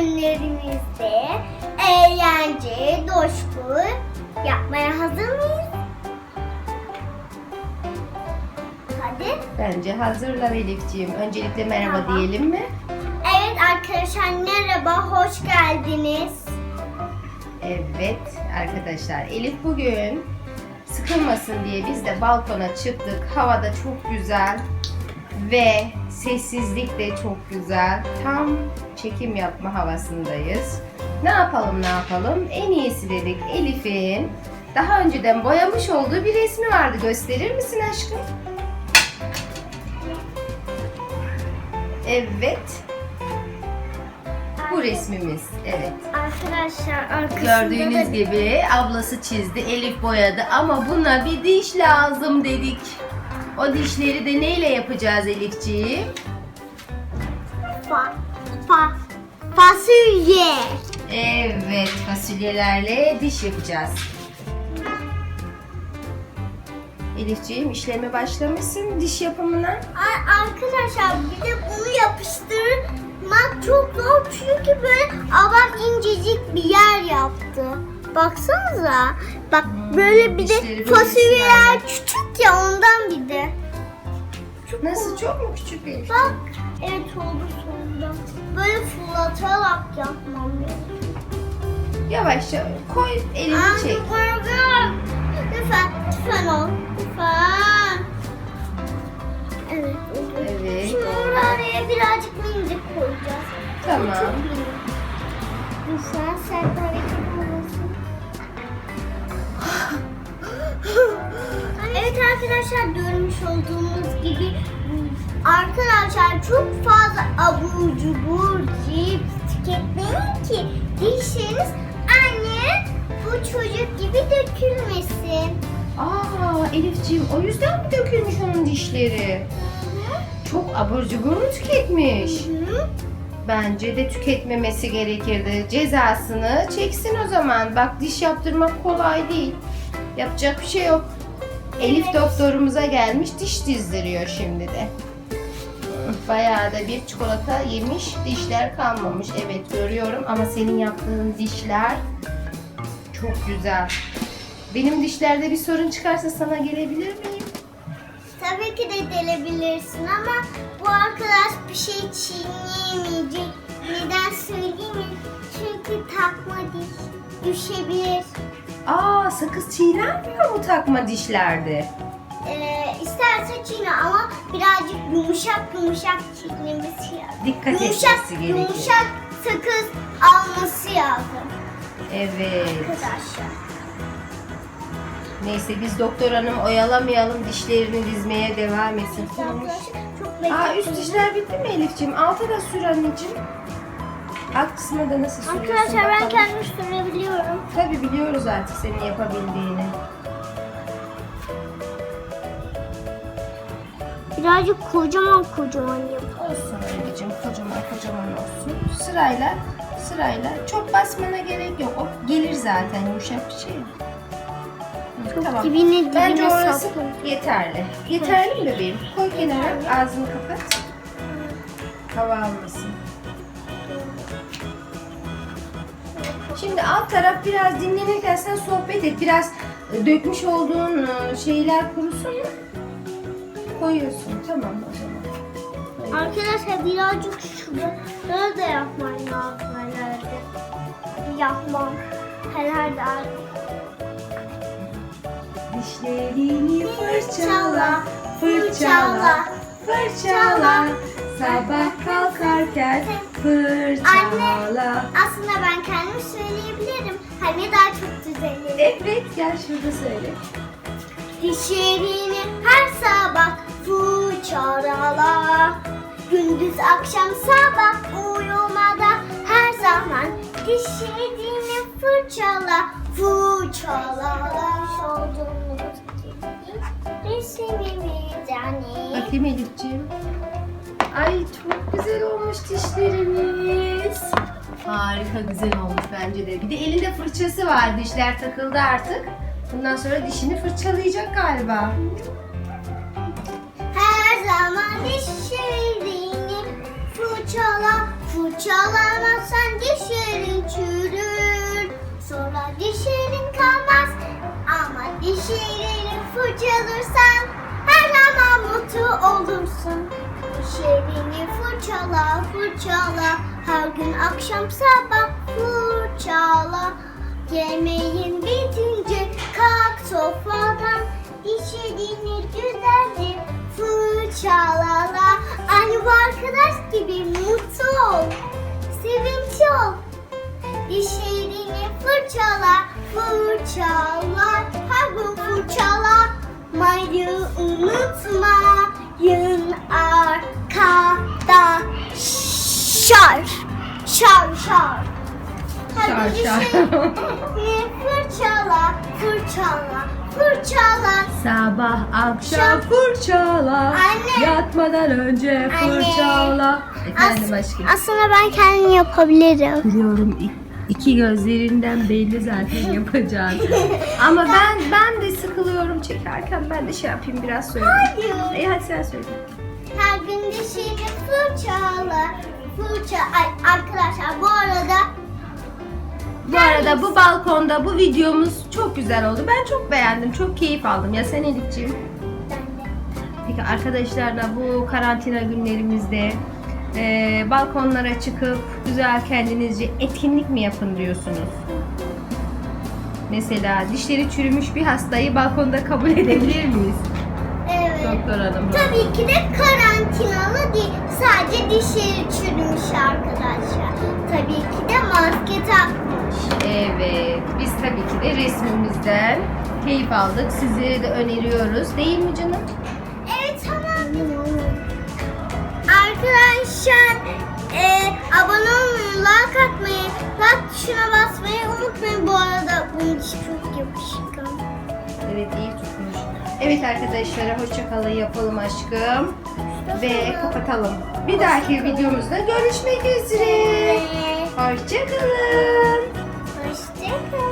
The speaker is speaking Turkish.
günlerimizde eğlence, coşku yapmaya hazır mıyız? Hadi. Bence hazırlar Elifciğim. Öncelikle merhaba Tamam. diyelim mi? Evet arkadaşlar merhaba, hoş geldiniz. Evet arkadaşlar Elif bugün sıkılmasın diye biz de balkona çıktık. Havada çok güzel ve sessizlik de çok güzel. Tam çekim yapma havasındayız. Ne yapalım ne yapalım? En iyisi dedik Elif'in daha önceden boyamış olduğu bir resmi vardı. Gösterir misin aşkım? Evet. Bu resmimiz. Evet. Arkadaşlar arkasında Gördüğünüz da gibi ablası çizdi, Elif boyadı ama buna bir diş lazım dedik. O dişleri de neyle yapacağız Elifciğim? fa, fa, fasulye. Evet, fasulyelerle diş yapacağız. Elifciğim işleme başlamışsın diş yapımına. Ay, Arkadaşlar bir de bunu yapıştırmak çok zor çünkü böyle babam incecik bir yer yaptı. Baksanıza. Bak böyle bir de fasulyeler küçük ya ondan bir de. Nasıl çok mu küçük Elif? Bak. Evet oldu sonunda. Böyle fırlatarak yapmam gerekiyor. Yavaşça koy elini Anne çek. korkuyorum. Lütfen, lütfen ol. Lütfen. Evet, oldu. Evet. Şimdi oraya birazcık minicik koyacağız. Tamam. Çok. Lütfen sen hareket olmasın. evet arkadaşlar görmüş olduğunuz gibi arkadaşlar çok fazla abur cubur cips tüketmeyin ki dişleriniz anne bu çocuk gibi dökülmesin. Aa Elifciğim o yüzden mi dökülmüş onun dişleri? Çok abur cubur mu tüketmiş? Hı? Bence de tüketmemesi gerekirdi. Cezasını çeksin o zaman. Bak diş yaptırmak kolay değil. Yapacak bir şey yok. Elif doktorumuza gelmiş diş dizdiriyor şimdi de. Bayağı da bir çikolata yemiş, dişler kalmamış. Evet görüyorum ama senin yaptığın dişler çok güzel. Benim dişlerde bir sorun çıkarsa sana gelebilir miyim? Tabii ki de delebilirsin ama bu arkadaş bir şey çiğneyemeyecek. Neden söyleyeyim mi? Çünkü takma diş düşebilir. Aa sakız çiğnenmiyor mu takma dişlerde? Ee, isterse çiğne ama birazcık yumuşak yumuşak çiğnemesi lazım. Dikkat yumuşak, etmesi gerekiyor. Yumuşak sakız alması lazım Evet. arkadaşlar. Neyse biz doktor hanım oyalamayalım dişlerini dizmeye devam etsin. Arkadaşlar çok Aa üst dişler bitti mi Elifciğim? Alta da sür anneciğim. Alt kısmına da nasıl sürüyorsun? Arkadaşlar ben bakalım. kendim sürebiliyorum. Tabii biliyoruz artık senin yapabildiğini. Birazcık kocaman kocaman yapalım. Olsun anneciğim kocaman kocaman olsun. Sırayla sırayla çok basmana gerek yok. O gelir zaten yumuşak bir şey. Hı, tamam. Dibine dibine Bence orası saplı. yeterli. Yeterli mi bebeğim? Koy kenara ağzını kapat. Hava almasın. Şimdi alt taraf biraz dinlenirken sen sohbet et. Biraz e, dökmüş olduğun e, şeyler kurusun mu? Koyuyorsun. Tamam o zaman. Arkadaşlar birazcık şurada da yapman lazım herhalde. Yapmam. Herhalde Dişlerini fırçala, fırçala, fırçala. Sabah kalkarken fırçala. Aslında ben kendim söyleyebilirim. Hani daha çok düzelir. Evet gel şurada söyle. Dişlerini her sabah fırçala. Gündüz akşam sabah uyumadan her zaman dişlerini fırçala. Fırçala. Olduğumuz gibi resimimiz yani. Bakayım Elifciğim. Ay çok güzel olmuş dişlerimiz. Harika güzel olmuş bence de. Bir de elinde fırçası var. Dişler takıldı artık. Bundan sonra dişini fırçalayacak galiba. Her zaman dişlerini fırçala. Fırçalamazsan dişlerin çürür. Sonra dişlerin kalmaz. Ama dişlerini fırçalarsan her zaman mutlu olursun. Dişlerini fırçala fırçala her gün akşam sabah fırçala. Yemeğin bitince kalk sofradan dişlerini güzelce fırçalala. Aynı bu arkadaş gibi mutlu ol. Sevinçli ol. Dişlerini fırçala, fırçala, her gün fırçala. Mayı unutma, arkada şar, şar, şar. Hadi Şar, şar. dişlerini fırçala, fırçala, fırçala. Sabah akşam Şam- fırçala. Anne. Yatmadan önce Anne. fırçala. Efendim As- aşkım. aslında ben kendim yapabilirim. Biliyorum iki gözlerinden belli zaten yapacağın. Ama ben ben de sıkılıyorum çekerken ben de şey yapayım biraz söyleyeyim. Hayır. İyi hadi sen söyle. Her gün dişini fırçala. Fırça. Ay arkadaşlar bu arada Bu arada bu balkonda bu videomuz çok güzel oldu. Ben çok beğendim. Çok keyif aldım. Ya sen Elifciğim? Peki arkadaşlarla bu karantina günlerimizde e, balkonlara çıkıp güzel kendinizce etkinlik mi yapın diyorsunuz? Mesela dişleri çürümüş bir hastayı balkonda kabul edebilir miyiz? Doktor hanım. Tabii ki de karantinalı değil. Sadece dişleri çürümüş arkadaşlar. Tabii ki de maske takmış. Evet. Biz tabii ki de resmimizden keyif aldık. Sizlere de öneriyoruz. Değil mi canım? Evet tamam. Arkadaşlar e, abone olmayı, like atmayı, like tuşuna basmayı unutmayın. Bu arada bunun diş çok yapışkan. Evet iyi tutmuş. Evet arkadaşlar hoşçakalın yapalım aşkım. Ve kapatalım. Bir dahaki videomuzda görüşmek üzere. Hoşçakalın. Hoşçakalın.